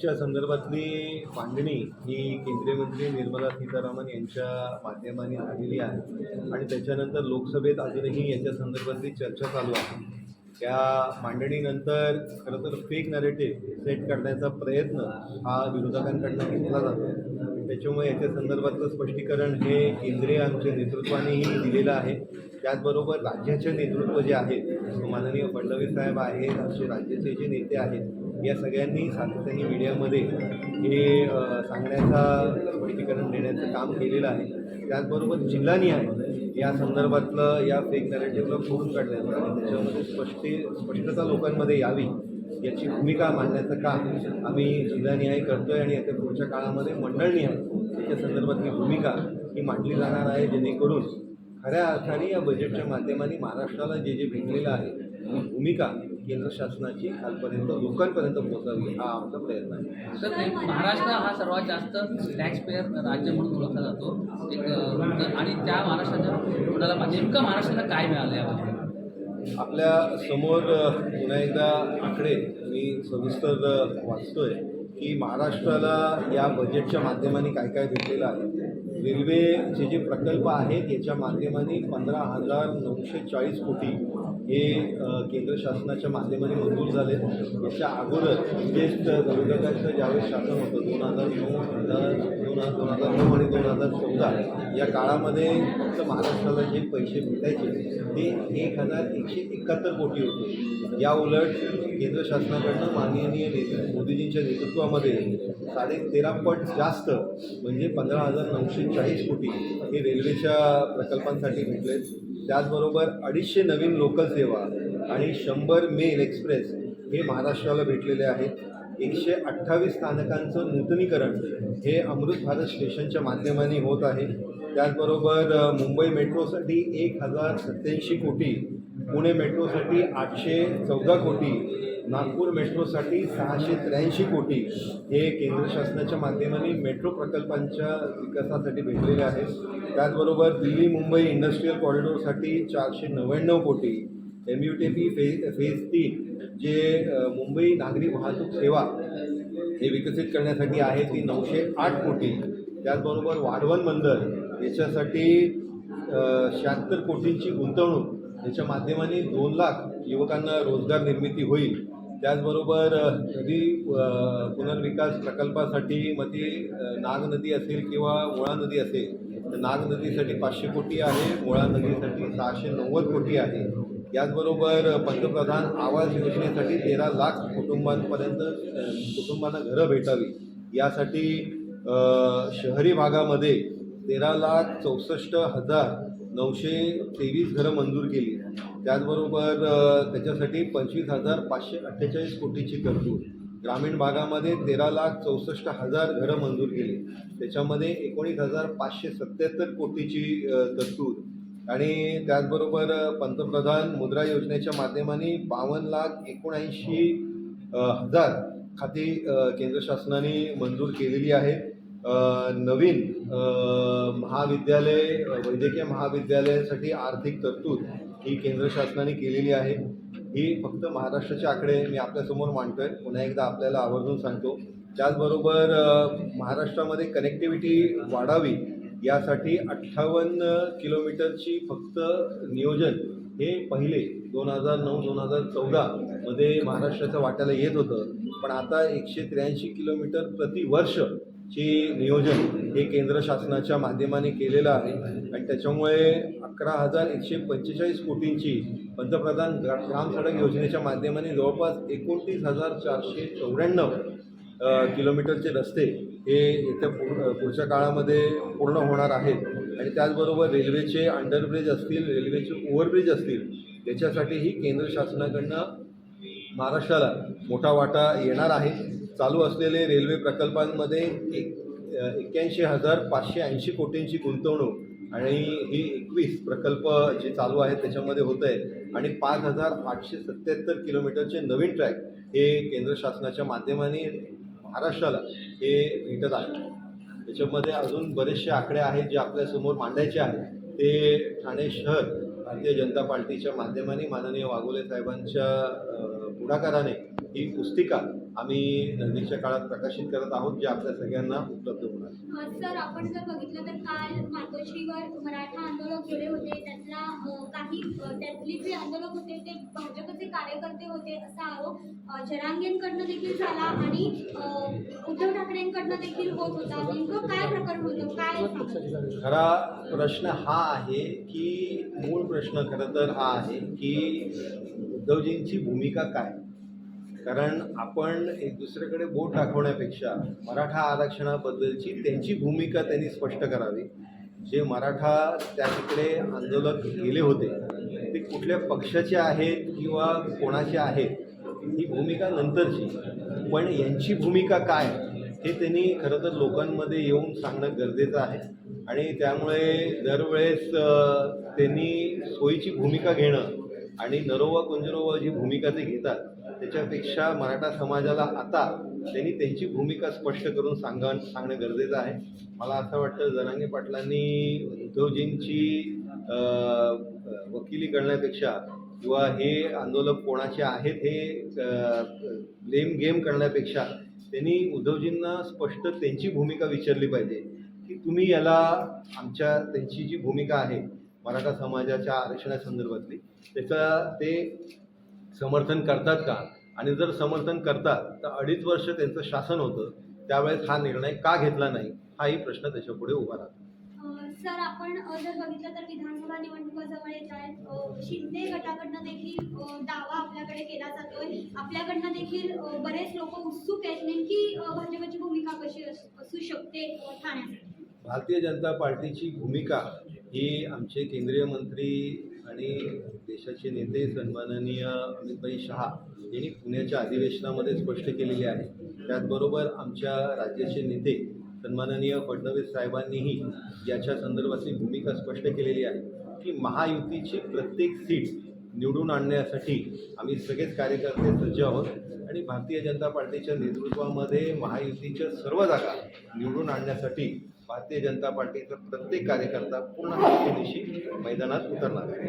बजेटच्या संदर्भातली मांडणी ही केंद्रीय मंत्री निर्मला सीतारामन यांच्या माध्यमाने झालेली आहे आणि त्याच्यानंतर लोकसभेत अजूनही याच्या संदर्भातली चर्चा चालू आहे. त्या मांडणीनंतर खरं तर फेक नरेटिव्ह सेट करण्याचा प्रयत्न हा विरोधकांकडनं घेतला जातो. त्याच्यामुळे याच्या संदर्भातलं स्पष्टीकरण हे केंद्रीय आमच्या नेतृत्वानेही दिलेलं आहे. त्याचबरोबर राज्याचे नेतृत्व जे आहे माननीय फडणवीस साहेब आहेत आमचे राज्याचे जे नेते आहेत या सगळ्यांनी सातत्याने मीडियामध्ये हे सांगण्याचा स्पष्टीकरण देण्याचं काम केलेलं आहे. त्याचबरोबर जिल्हानी आहे या संदर्भातलं या फेक नॅरेटिव्हला फोडून काढण्याचं आणि त्याच्यामध्ये स्पष्टी स्पष्टता लोकांमध्ये यावी याची भूमिका मांडण्याचं काम आम्ही जिल्हानिहाय करतोय आणि आता पुढच्या काळामध्ये मंडळनिहाय याच्या संदर्भातली भूमिका ही मांडली जाणार आहे जेणेकरून खऱ्या अर्थाने या बजेटच्या माध्यमाने महाराष्ट्राला जे जे भेटलेलं आहे ही भूमिका केंद्र शासनाची खालपर्यंत लोकांपर्यंत पोहोचावी हा आमचा प्रयत्न आहे. सर महाराष्ट्र हा सर्वात जास्त टॅक्स पेअर राज्य म्हणून ओळखला जातो. एक आणि त्या महाराष्ट्राच्या कोणाला नेमकं महाराष्ट्राला काय मिळालं यामध्ये आपल्यासमोर पुन्हा एकदा आकडे मी सविस्तर अ, वाचतोय की महाराष्ट्राला या बजेटच्या माध्यमाने काय काय भेटलेलं आहे. रेल्वेचे जे प्रकल्प आहेत याच्या माध्यमाने पंधरा हजार नऊशे चाळीस कोटी हे केंद्र शासनाच्या माध्यमाने मंजूर झाले. याच्या अगोदर म्हणजेच विरोधकांचं ज्यावेळेस शासन होतं दोन हजार नऊ हजार दोन हजार दोन हजार नऊ आणि दोन हजार चौदा या काळामध्ये फक्त महाराष्ट्राला जे पैसे भेटायचे ते एक हजार एकशे एकाहत्तर कोटी होते. या उलट केंद्र शासनाकडनं माननीय नेते मोदीजींच्या नेतृत्वामध्ये साडे तेरा पट जास्त म्हणजे पंधरा हजार नऊशे चाळीस कोटी हे रेल्वेच्या प्रकल्पांसाठी भेटले त्याचबरोबर अडीचशे नवीन लोकल सेवा आणि शंभर मेल एक्सप्रेस हे महाराष्ट्राला भेटलेले आहेत. एकशे अठ्ठावीस स्थानकांचं नूतनीकरण हे अमृत भारत स्टेशनच्या माध्यमाने होत आहे. त्याचबरोबर मुंबई मेट्रोसाठी एक हजार सत्याऐंशी कोटी पुणे मेट्रोसाठी आठशे चौदा कोटी नागपूर मेट्रोसाठी सहाशे त्र्याऐंशी कोटी हे केंद्र शासनाच्या माध्यमाने मेट्रो प्रकल्पांच्या विकासासाठी भेटलेले आहेत त्याचबरोबर दिल्ली मुंबई इंडस्ट्रीयल कॉरिडॉरसाठी चारशे नव्याण्णव कोटी. M U T P phase phase तीन जे मुंबई नागरी वाहतूक सेवा हे विकसित करण्यासाठी आहे ती नऊशे आठ कोटी. त्याचबरोबर वाढवण बंदर याच्यासाठी शहात्तर कोटींची गुंतवणूक याच्या माध्यमाने दोन लाख युवकांना रोजगार निर्मिती होईल. त्याचबरोबर नदी पुनर्विकास प्रकल्पासाठी मग ती नाग नदी असेल किंवा मुळा नदी असेल तर नाग नदीसाठी पाचशे कोटी आहे मुळा नदीसाठी सहाशे नव्वद कोटी आहे. याचबरोबर पंतप्रधान आवास योजनेसाठी तेरा लाख कुटुंबांपर्यंत कुटुंबांना घरं भेटावी. यासाठी शहरी भागामध्ये तेरा लाख चौसष्ट हजार नऊशे तेवीस घरं मंजूर केली. त्याचबरोबर त्याच्यासाठी पंचवीस हजार पाचशे अठ्ठेचाळीस कोटीची तरतूद. ग्रामीण भागामध्ये तेरा लाख चौसष्ट हजार घरं मंजूर केली. त्याच्यामध्ये एकोणीस हजार पाचशे सत्याहत्तर कोटीची तरतूद. आणि त्याचबरोबर पंतप्रधान मुद्रा योजनेच्या माध्यमाने बावन्न लाख एकोणऐंशी हजार खाती केंद्र शासनाने मंजूर केलेली आहे. नवीन महाविद्यालय वैद्यकीय महाविद्यालयासाठी आर्थिक तरतूद. ही केंद्र शासनाने केलेली आहे. ही फक्त महाराष्ट्राचे आकडे मी आपल्यासमोर मांडतो आहे पुन्हा एकदा आपल्याला आवर्जून सांगतो. त्याचबरोबर महाराष्ट्रामध्ये कनेक्टिव्हिटी वाढावी यासाठी अठ्ठावन्न किलोमीटरची फक्त नियोजन हे पहिले दोन हजार नऊ दोन हजार चौदामध्ये महाराष्ट्राचं वाट्याला येत होतं. पण आता एकशे त्र्याऐंशी किलोमीटर प्रतिवर्ष ची नियोजन हे केंद्र शासनाच्या माध्यमाने केलेलं आहे. आणि त्याच्यामुळे अकरा हजार एकशे पंचेचाळीस कोटींची पंतप्रधान ग्रा ग्राम सडक योजनेच्या माध्यमाने जवळपास एकोणतीस हजार चारशे चौऱ्याण्णव किलोमीटरचे रस्ते हे येत्या पुढ पुढच्या काळामध्ये पूर्ण होणार आहेत. आणि त्याचबरोबर रेल्वेचे अंडरब्रिज असतील रेल्वेचे ओव्हरब्रिज असतील त्याच्यासाठीही केंद्र शासनाकडनं महाराष्ट्राला मोठा वाटा येणार आहे. चालू असलेले रेल्वे प्रकल्पांमध्ये एक एक्क्याऐंशी हजार पाचशे ऐंशी कोटींची गुंतवणूक आणि ही एकवीस प्रकल्प जे चालू आहेत त्याच्यामध्ये होत आहे आणि पाच हजार आठशे सत्याहत्तर किलोमीटरचे नवीन ट्रॅक हे केंद्र शासनाच्या माध्यमाने महाराष्ट्राला हे भेटत आहे त्याच्यामध्ये अजून बरेचसे आकडे आहेत जे आपल्यासमोर मांडायचे आहेत. ते ठाणे शहर भारतीय जनता पार्टीच्या माध्यमाने माननीय वाघोले साहेबांच्या पुढाकाराने ही पुस्तिका आम्ही नजीकच्या काळात प्रकाशित करत आहोत जे आपल्या सगळ्यांना उपलब्ध होणार. सर आपण जर बघितलं तर काल मातोश्रीवर मराठा आंदोलक गेले होते त्यातला काही त्यातले जे आंदोलक होते ते भाजपचे कार्यकर्ते होते असा आरोप जरांगेंकडनं देखील झाला आणि उद्धव ठाकरेंकडनं देखील होत होता. नेमकं काय प्रकरण होतं? काय? खरा प्रश्न हा आहे की मूळ प्रश्न खरं तर हा आहे की उद्धवजींची भूमिका काय? कारण आपण एक दुसऱ्याकडे बोट दाखवण्यापेक्षा मराठा आरक्षणाबद्दलची त्यांची भूमिका त्यांनी स्पष्ट करावी. जे मराठा त्या तिकडे आंदोलक गेले होते ते कुठल्या पक्षाचे आहेत किंवा कोणाचे आहेत ही भूमिका नंतरची. पण यांची भूमिका काय हे त्यांनी खरं तर लोकांमध्ये येऊन सांगणं गरजेचं आहे. आणि त्यामुळे दरवेळेस त्यांनी सोयीची भूमिका घेणं आणि नरोवा कुंजरोवा जी भूमिका ते घेतात त्याच्यापेक्षा मराठा समाजाला आता त्यांनी त्यांची भूमिका स्पष्ट करून सांगा सांगणं गरजेचं आहे. मला असं वाटतं जनांगे पाटलांनी उद्धवजींची वकिली करण्यापेक्षा किंवा हे आंदोलक कोणाचे आहेत हे ब्लेम गेम करण्यापेक्षा त्यांनी उद्धवजींना स्पष्ट त्यांची भूमिका विचारली पाहिजे. की तुम्ही याला आमच्या त्यांची जी भूमिका आहे मराठा समाजाच्या आरक्षणासंदर्भातली त्याचा ते समर्थन करतात का? आणि जर समर्थन करतात तर अडीच वर्ष त्यांचं शासन होतं त्यावेळेस हा निर्णय का घेतला नाही? हाही प्रश्न त्याच्यापुढे उभा राहतो. सर आपण जर बघितलं तर विधानसभा निवडणुका जवळ येत आहेत. शिंदे गटाकडनं देखील दावा आपल्याकडे केला जातोय. आपल्याकडनं देखील बरेच लोक उत्सुक आहेत. नेमकी भाजपची भूमिका कशी अस- शकते ठाण्यासाठी? भारतीय जनता पार्टीची भूमिका ही आमचे केंद्रीय मंत्री आणि देशाचे नेते सन्माननीय अमितभाई शहा यांनी पुण्याच्या अधिवेशनामध्ये स्पष्ट केलेले आहे. त्याचबरोबर आमच्या राज्याचे नेते सन्माननीय फडणवीस साहेबांनीही याच्या संदर्भातली भूमिका स्पष्ट केलेली आहे की महायुतीची प्रत्येक सीट निवडून आणण्यासाठी आम्ही सगळेच कार्यकर्ते सज्ज आहोत आणि भारतीय जनता पार्टीच्या नेतृत्वामध्ये महायुतीच्या सर्व जागा निवडून आणण्यासाठी भारतीय जनता पार्टीचा प्रत्येक कार्यकर्ता पूर्ण दिवशी मैदानात उतरणार आहे.